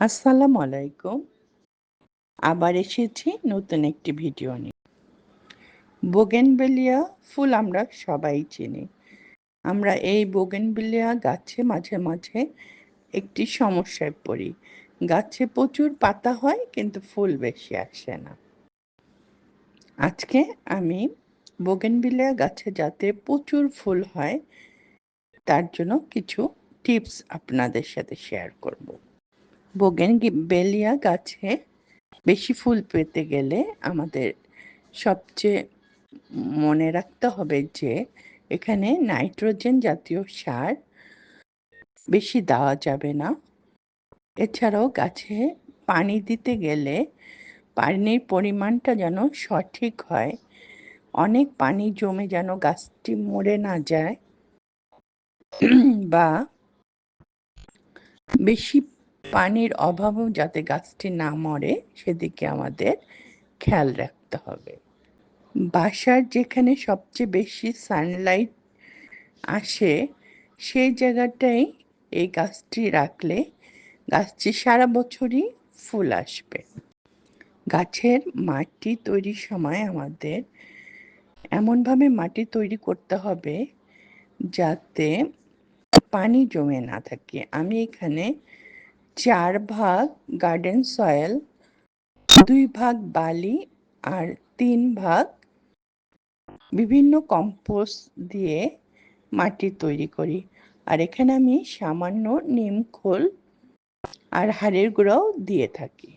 আসসালামু আলাইকুম। আবার এসেছি নতুন একটি ভিডিও নিয়ে। বোগেনবেলিয়া ফুল আমরা সবাই চিনি। আমরা এই বোগেনবেলিয়া গাছে মাঝে মাঝে একটি সমস্যায় পড়ি। গাছে প্রচুর পাতা হয়, কিন্তু ফুল বেশি আসে না। আজকে আমি বোগেনবেলিয়া গাছে যাতে প্রচুর ফুল হয়, তার জন্য কিছু টিপস আপনাদের সাথে শেয়ার করব। বোগেন বেলিয়া গাছে বেশি ফুল পেতে গেলে আমাদের সবচেয়ে মনে রাখতে হবে যে এখানে নাইট্রোজেন জাতীয় সার বেশি দেওয়া যাবে না। এছাড়াও গাছে পানি দিতে গেলে পানির পরিমাণটা যেন সঠিক হয়। অনেক পানি জমে যেন গাছটি মরে না যায় বা বেশি পানির অভাবও যাতে গাছটি না মরে, সেদিকে আমাদের খেয়াল রাখতে হবে। বাসার যেখানে সবচেয়ে বেশি সানলাইট আসে, সেই জায়গাটাই এই গাছটি রাখলে গাছটি সারা বছরই ফুল আসবে। গাছের মাটি তৈরির সময় আমাদের এমনভাবে মাটি তৈরি করতে হবে যাতে পানি জমে না থাকে। আমি এখানে চার ভাগ গার্ডেন সয়েল দুই ভাগ বালি আর তিন ভাগ বিভিন্ন কম্পোস্ট দিয়ে মাটি তৈরি করি। আর এখানে আমি সামান্য নিম খোল আর হাড়ের গুঁড়াও দিয়ে থাকি।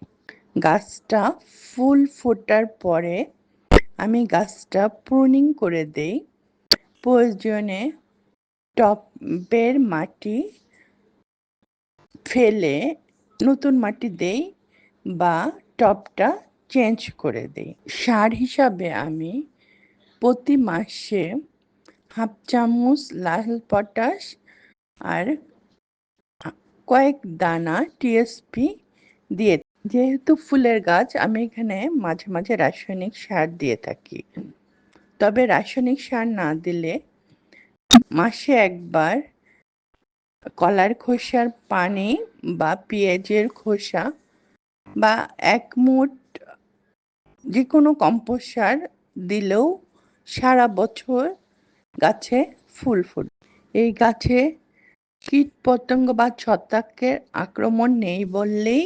গাছটা ফুল ফোটার পরে আমি গাছটা প্রুনিং করে দেই। প্রয়োজনে টপের মাটি ফেলে নতুন মাটি দেই বা টপটা চেঞ্জ করে দেই। সার হিসাবে আমি প্রতি মাসে হাফ চামচ লাল পটাশ আর কয়েক দানা টিএসপি দিয়ে যেহেতু ফুলের গাছ, আমি এখানে মাঝে মাঝে রাসায়নিক সার দিয়ে থাকি। তবে রাসায়নিক সার না দিলে মাসে একবার কলার খোসার পানি বা পেঁয়াজের খোসা বা এক মুঠ যে কোনো কম্পোস্ট সার দিলেও সারা বছর গাছে ফুল ফুট। এই গাছে কীট পতঙ্গ বা ছত্রাকের আক্রমণ নেই বললেই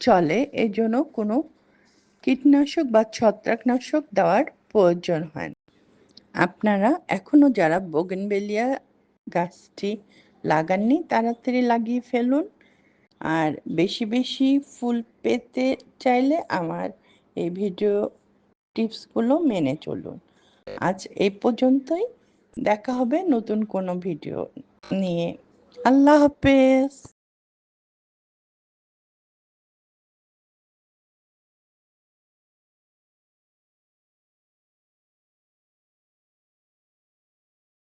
চলে এই জন্য কোনো কীটনাশক বা ছত্রাকনাশক দেওয়ার প্রয়োজন হয় না। আপনারা এখনও যারা বোগেনবেলিয়া গাছটি লাগাননি, তাড়াতাড়ি লাগিয়ে ফেলুন। আর বেশি বেশি ফুল পেতে চাইলে আমার এই ভিডিও টিপসগুলো মেনে চলুন। আজ এই পর্যন্তই। দেখা হবে নতুন কোনো ভিডিও নিয়ে। আল্লাহ হাফেজ।